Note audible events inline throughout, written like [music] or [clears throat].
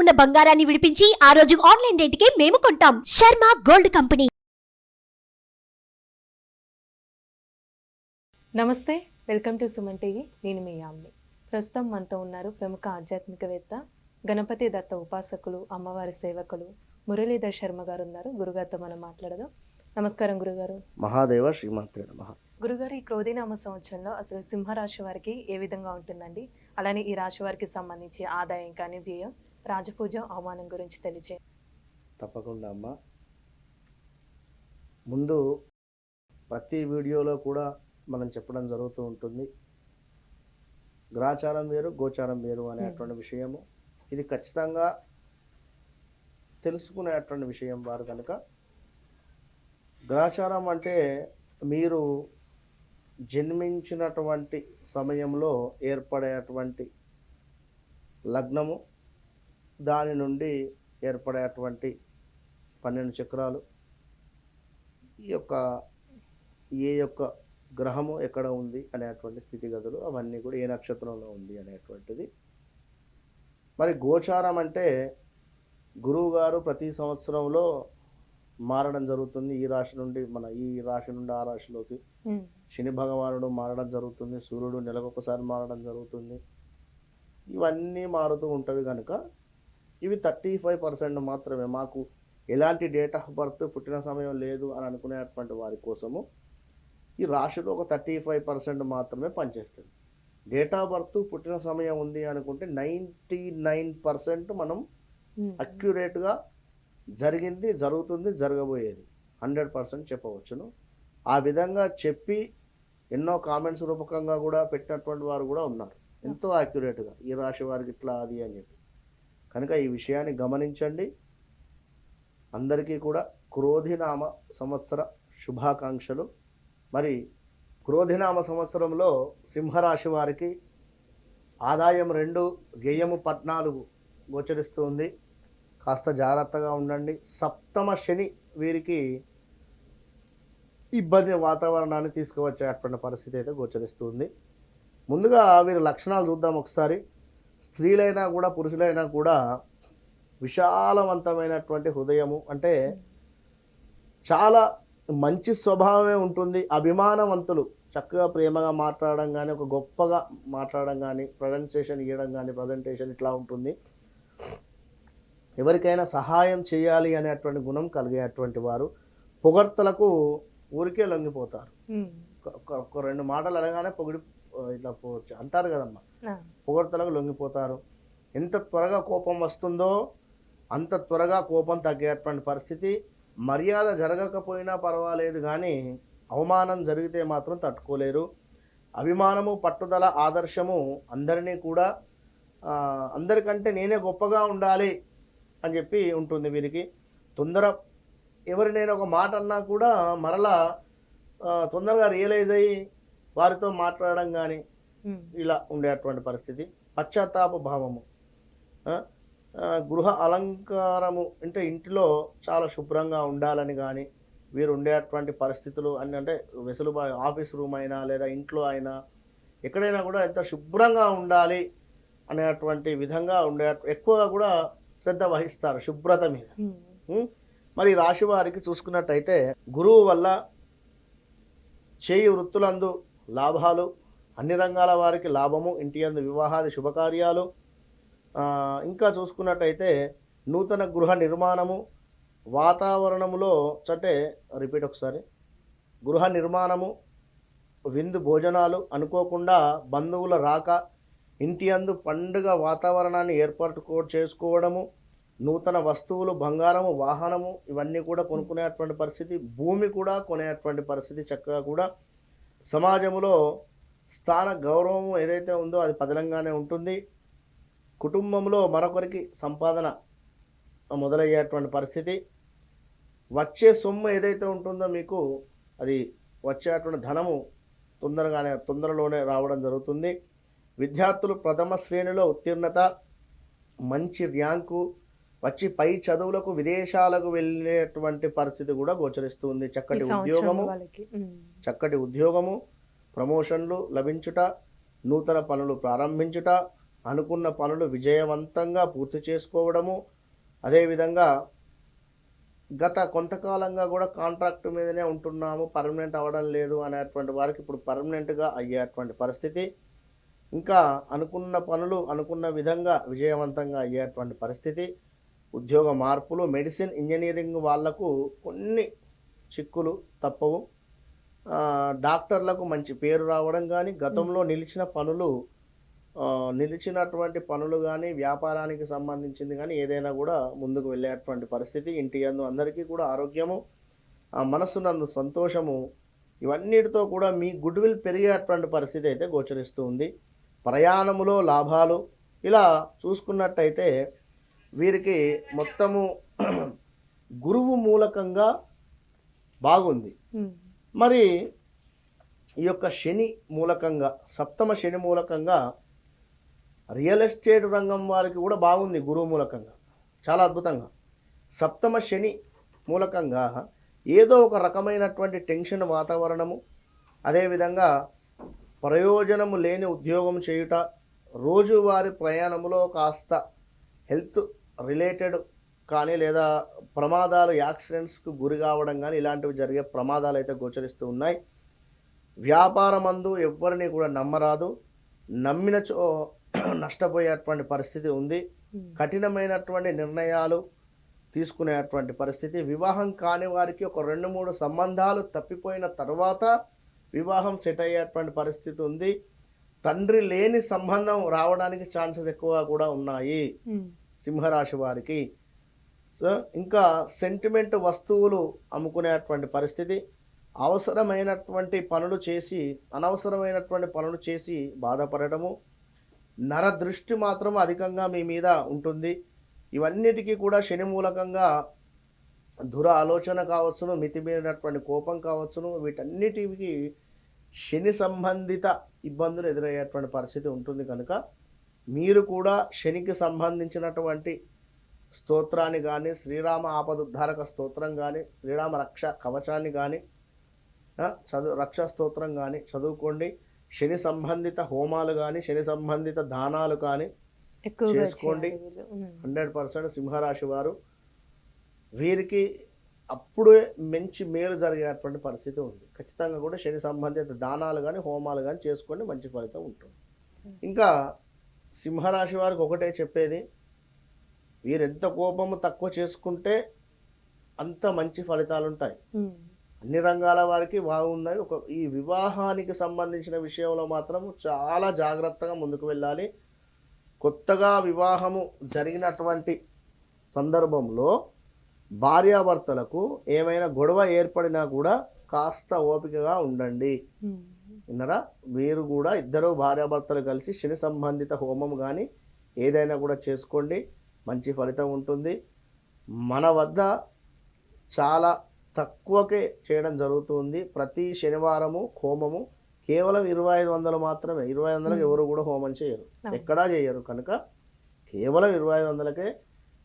ఉన్న బంగారాన్ని విడిపించి ఆ రోజు ఆన్లైన్ రేటుకే మేము కొంటాం. Sharma gold company. నమస్తే వెల్కమ్ టు సుమన్ టీవీ. నేను మీ యామ్ని. ప్రస్తుతం మనతో ఉన్నారు ప్రముఖ ఆధ్యాత్మికవేత్త గణపతి దత్త ఉపాసకులు అమ్మవారి సేవకులు మురళీధర్ శర్మ గారు ఉన్నారు. గురుగారితో మనం మాట్లాడదాం. నమస్కారం గురుగారు. మహాదేవ శ్రీమాత్రే నమ. గురుగారు ఈ క్రోధినామ సంవత్సరంలో అసలు సింహరాశి వారికి ఏ విధంగా ఉంటుందండి? అలానే ఈ రాశి వారికి సంబంధించి ఆదాయం కానీ వ్యయం రాజపూజ అవమానం గురించి తెలియజే తప్పకుండా అమ్మ. ముందు ప్రతి వీడియోలో కూడా మనం చెప్పడం జరుగుతూ ఉంటుంది. గ్రాచారం వేరు గోచారం వేరు అనేటువంటి విషయము. ఇది ఖచ్చితంగా తెలుసుకునేటువంటి విషయం వారు కనుక. గ్రాచారం అంటే మీరు జన్మించినటువంటి సమయంలో ఏర్పడేటువంటి లగ్నము దాని నుండి ఏర్పడేటువంటి పన్నెండు చక్రాలు. ఈ యొక్క ఏ యొక్క గ్రహము ఎక్కడ ఉంది అనేటువంటి స్థితిగతులు అవన్నీ కూడా ఏ నక్షత్రంలో ఉంది అనేటువంటిది. మరి గోచారం అంటే గురువు గారు ప్రతి సంవత్సరంలో మారడం జరుగుతుంది. ఈ రాశి నుండి మన ఈ రాశి నుండి ఆ రాశిలోకి. శని భగవానుడు మారడం జరుగుతుంది. సూర్యుడు నెలకొకసారి మారడం జరుగుతుంది. ఇవన్నీ మారుతూ ఉంటవి కనుక ఇవి థర్టీ ఫైవ్ పర్సెంట్ మాత్రమే. మాకు ఎలాంటి డేట్ ఆఫ్ బర్త్ పుట్టిన సమయం లేదు అని అనుకునేటువంటి వారి కోసము ఈ రాశిలో ఒక థర్టీ ఫైవ్ పర్సెంట్ మాత్రమే పనిచేస్తుంది. డేట్ ఆఫ్ బర్త్ పుట్టిన సమయం ఉంది అనుకుంటే నైంటీ నైన్ పర్సెంట్ మనం అక్యురేట్గా జరిగింది జరుగుతుంది జరగబోయేది. హండ్రెడ్ పర్సెంట్ చెప్పవచ్చును. ఆ విధంగా చెప్పి ఎన్నో కామెంట్స్ రూపకంగా కూడా పెట్టినటువంటి వారు కూడా ఉన్నారు. ఎంతో యాక్యురేట్గా ఈ రాశి వారికి ఇట్లా అది అని చెప్పి. కనుక ఈ విషయాన్ని గమనించండి. అందరికీ కూడా క్రోధినామ సంవత్సర శుభాకాంక్షలు. మరి క్రోధినామ సంవత్సరంలో సింహరాశి వారికి ఆదాయం రెండు వ్యయము పద్నాలుగు గోచరిస్తుంది. కాస్త జాగ్రత్తగా ఉండండి. సప్తమ శని వీరికి ఇబ్బంది వాతావరణాన్ని తీసుకువచ్చేటువంటి పరిస్థితి అయితే గోచరిస్తుంది. ముందుగా వీరి లక్షణాలు చూద్దాం ఒకసారి. స్త్రీలైనా కూడా పురుషులైనా కూడా విశాలవంతమైనటువంటి హృదయము అంటే చాలా మంచి స్వభావమే ఉంటుంది. అభిమానవంతులు చక్కగా ప్రేమగా మాట్లాడడం కానీ ఒక గొప్పగా మాట్లాడడం కానీ ప్రజెంటేషన్ ఇవ్వడం కానీ ప్రజెంటేషన్ ఇట్లా ఉంటుంది. ఎవరికైనా సహాయం చేయాలి అనేటువంటి గుణం కలిగేటువంటి వారు పొగడ్తలకు ఊరికే లొంగిపోతారు. ఒక- రెండు మాటలు అనగానే పొగిడి ఇట్లా అంటారు కదమ్మా. పొగడ్తలకు లొంగిపోతారు. ఎంత త్వరగా కోపం వస్తుందో అంత త్వరగా కోపం తగ్గేటువంటి పరిస్థితి. మర్యాద జరగకపోయినా పర్వాలేదు కానీ అవమానం జరిగితే మాత్రం తట్టుకోలేరు. అభిమానము పట్టుదల ఆదర్శము అందరినీ కూడా అందరికంటే నేనే గొప్పగా ఉండాలి అని చెప్పి ఉంటుంది వీరికి. తొందర ఎవరినైనా ఒక మాట అన్నా కూడా మరలా తొందరగా రియలైజ్ అయ్యి వారితో మాట్లాడడం కానీ ఇలా ఉండేటువంటి పరిస్థితి. పశ్చాత్తాప భావము. గృహ అలంకారము అంటే ఇంటిలో చాలా శుభ్రంగా ఉండాలని కానీ వీరు ఉండేటువంటి పరిస్థితులు అన్ని అంటే వెసులుబా ఆఫీస్ రూమ్ అయినా లేదా ఇంట్లో అయినా ఎక్కడైనా కూడా ఎంత శుభ్రంగా ఉండాలి అనేటువంటి విధంగా ఉండే ఎక్కువగా కూడా శ్రద్ధ వహిస్తారు శుభ్రత మీద? మరి రాశి వారికి చూసుకున్నట్టయితే గురువు వల్ల చేయి వృత్తులందు లాభాలు అన్ని రంగాల వారికి లాభము ఇంటి అందు వివాహాది శుభకార్యాలు. ఇంకా చూసుకున్నట్టయితే నూతన గృహ నిర్మాణము వాతావరణములో అంటే రిపీట్ ఒకసారి గృహ నిర్మాణము విందు భోజనాలు అనుకోకుండా బంధువుల రాక ఇంటి అందు పండుగ వాతావరణాన్ని ఏర్పాటు చేసుకోవడము నూతన వస్తువులు బంగారము వాహనము ఇవన్నీ కూడా కొనుక్కునేటువంటి పరిస్థితి భూమి కూడా కొనేటువంటి పరిస్థితి చక్కగా కూడా సమాజంలో స్థాన గౌరవం ఏదైతే ఉందో అది పదిలంగానే ఉంటుంది. కుటుంబంలో మరొకరికి సంపాదన మొదలయ్యేటువంటి పరిస్థితి. వచ్చే సొమ్ము ఏదైతే ఉంటుందో మీకు అది వచ్చేటువంటి ధనము తొందరగానే తొందరలోనే రావడం జరుగుతుంది. విద్యార్థులు ప్రథమ శ్రేణిలో ఉత్తీర్ణత మంచి ర్యాంకు వచ్చి పై చదువులకు విదేశాలకు వెళ్ళేటువంటి పరిస్థితి కూడా గోచరిస్తుంది. చక్కటి ఉద్యోగము. చక్కటి ఉద్యోగము ప్రమోషన్లు లభించుట నూతన పనులు ప్రారంభించుట అనుకున్న పనులు విజయవంతంగా పూర్తి చేసుకోవడము. అదేవిధంగా గత కొంతకాలంగా కూడా కాంట్రాక్ట్ మీదనే ఉంటున్నాము. పర్మనెంట్ అవ్వడం లేదు అనేటువంటి వారికి ఇప్పుడు పర్మనెంట్గా అయ్యేటువంటి పరిస్థితి. ఇంకా అనుకున్న పనులు అనుకున్న విధంగా విజయవంతంగా అయ్యేటువంటి పరిస్థితి. ఉద్యోగ మార్పులు మెడిసిన్ ఇంజనీరింగ్ వాళ్ళకు కొన్ని చిక్కులు తప్పవు. డాక్టర్లకు మంచి పేరు రావడం కానీ గతంలో నిలిచిన పనులు నిలిచినటువంటి పనులు కానీ వ్యాపారానికి సంబంధించింది కానీ ఏదైనా కూడా ముందుకు వెళ్ళేటువంటి పరిస్థితి. ఇంటి అందు అందరికీ కూడా ఆరోగ్యము ఆ మనస్సునందు సంతోషము ఇవన్నిటితో కూడా మీ గుడ్ విల్ పెరిగేటువంటి పరిస్థితి అయితే గోచరిస్తూ ఉంది. ప్రయాణములో లాభాలు ఇలా చూసుకున్నట్టయితే వీరికి మొత్తము గురువు మూలకంగా బాగుంది. మరి ఈ యొక్క శని మూలకంగా సప్తమ శని మూలకంగా రియల్ ఎస్టేట్ రంగం వారికి కూడా బాగుంది గురువు మూలకంగా. చాలా అద్భుతంగా. సప్తమ శని మూలకంగా ఏదో ఒక రకమైనటువంటి టెన్షన్ వాతావరణము అదేవిధంగా ప్రయోజనము లేని ఉద్యోగం చేయుట రోజువారి ప్రయాణములో కాస్త హెల్త్ రిలేటెడ్ కానీ లేదా ప్రమాదాలు యాక్సిడెంట్స్కు గురి కావడం కానీ ఇలాంటివి జరిగే ప్రమాదాలు అయితే గోచరిస్తూ ఉన్నాయి. వ్యాపారమందు ఎవ్వరిని కూడా నమ్మరాదు. నమ్మినచో నష్టపోయేటువంటి పరిస్థితి ఉంది. కఠినమైనటువంటి నిర్ణయాలు తీసుకునేటువంటి పరిస్థితి. వివాహం కాని వారికి ఒక రెండు మూడు సంబంధాలు తప్పిపోయిన తర్వాత వివాహం సెట్ అయ్యేటువంటి పరిస్థితి ఉంది. తండ్రి లేని సంబంధం రావడానికి ఛాన్సెస్ ఎక్కువ కూడా ఉన్నాయి. సింహరాశి వారికి. సో ఇంకా సెంటిమెంట్ వస్తువులు అమ్ముకునేటువంటి పరిస్థితి అవసరమైనటువంటి పనులు చేసి అనవసరమైనటువంటి పనులు చేసి బాధపడటము నర దృష్టి మాత్రం అధికంగా మీ మీద ఉంటుంది. ఇవన్నిటికీ కూడా శని మూలకంగా దుర ఆలోచన కావచ్చును మితిమీరినటువంటి కోపం కావచ్చును. వీటన్నిటికి శని సంబంధిత ఇబ్బందులు ఎదురయ్యేటువంటి పరిస్థితి ఉంటుంది కనుక మీరు కూడా శనికి సంబంధించినటువంటి స్తోత్రాన్ని కానీ శ్రీరామ ఆపదుద్ధారక స్తోత్రం కానీ శ్రీరామ రక్ష కవచాన్ని కానీ చదువు రక్ష స్తోత్రం కానీ చదువుకోండి. శని సంబంధిత హోమాలు కానీ శని సంబంధిత దానాలు కానీ చేసుకోండి. హండ్రెడ్ పర్సెంట్ సింహరాశి వారు వీరికి అప్పుడే మంచి మేలు జరిగేటువంటి పరిస్థితి ఉంది. ఖచ్చితంగా కూడా శని సంబంధిత దానాలు కానీ హోమాలు కానీ చేసుకోండి. మంచి ఫలితం ఉంటుంది. ఇంకా సింహరాశి వారికి ఒకటే చెప్పేది వీరు ఎంత కోపము తక్కువ చేసుకుంటే అంత మంచి ఫలితాలు ఉంటాయి అన్ని రంగాల వారికి బాగున్నాయి ఒక ఈ వివాహానికి సంబంధించిన విషయంలో మాత్రం చాలా జాగ్రత్తగా ముందుకు వెళ్ళాలి. కొత్తగా వివాహము జరిగినటువంటి సందర్భంలో భార్యాభర్తలకు ఏమైనా గొడవ ఏర్పడినా కూడా కాస్త ఓపికగా ఉండండి. విన్నరా? మీరు కూడా ఇద్దరు భార్యాభర్తలు కలిసి శని సంబంధిత హోమం కానీ ఏదైనా కూడా చేసుకోండి. మంచి ఫలితం ఉంటుంది. మన వద్ద చాలా తక్కువకే చేయడం జరుగుతుంది. ప్రతి శనివారము హోమము కేవలం ఇరవై ఐదు వందలు మాత్రమే. ఇరవై వందలకు ఎవరు కూడా హోమం చేయరు. ఎక్కడా చేయరు కనుక కేవలం ఇరవై ఐదు వందలకే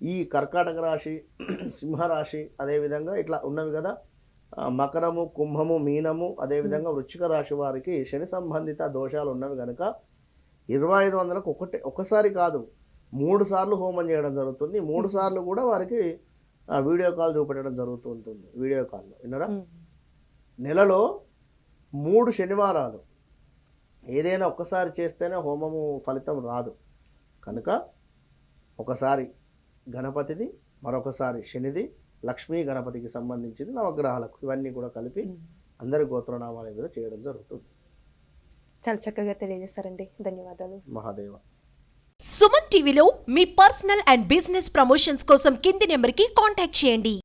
ఈ కర్కాటక రాశి [clears throat] సింహరాశి అదేవిధంగా ఇట్లా ఉన్నవి కదా. మకరము కుంభము మీనము అదేవిధంగా వృశ్చిక రాశి వారికి శని సంబంధిత దోషాలు ఉన్నవి కనుక ఇరవై ఐదు వందలకు ఒకటి ఒకసారి కాదు మూడు సార్లు హోమం చేయడం జరుగుతుంది. మూడు సార్లు కూడా వారికి వీడియో కాల్ చూపెట్టడం జరుగుతూ ఉంటుంది వీడియో కాల్లో. విన్నారా? నెలలో మూడు శనివారాలు. ఏదైనా ఒక్కసారి చేస్తేనే హోమము ఫలితం రాదు. కనుక ఒకసారి గణపతిది మరొకసారి శనిది లక్ష్మీ గణపతికి సంబంధించింది నవగ్రహాలకు ఇవన్నీ కూడా కలిపి. అందరి గోత్రనామాల మీద చేయడం జరుగుతుంది. చాలా చక్కగా తెలియజేస్తారండి. ధన్యవాదాలు. మహాదేవ. సుమన్ టీవీలో మీ పర్సనల్ అండ్ బిజినెస్ ప్రమోషన్స్ కోసం కింది నెంబర్కి కాంటాక్ట్ చేయండి.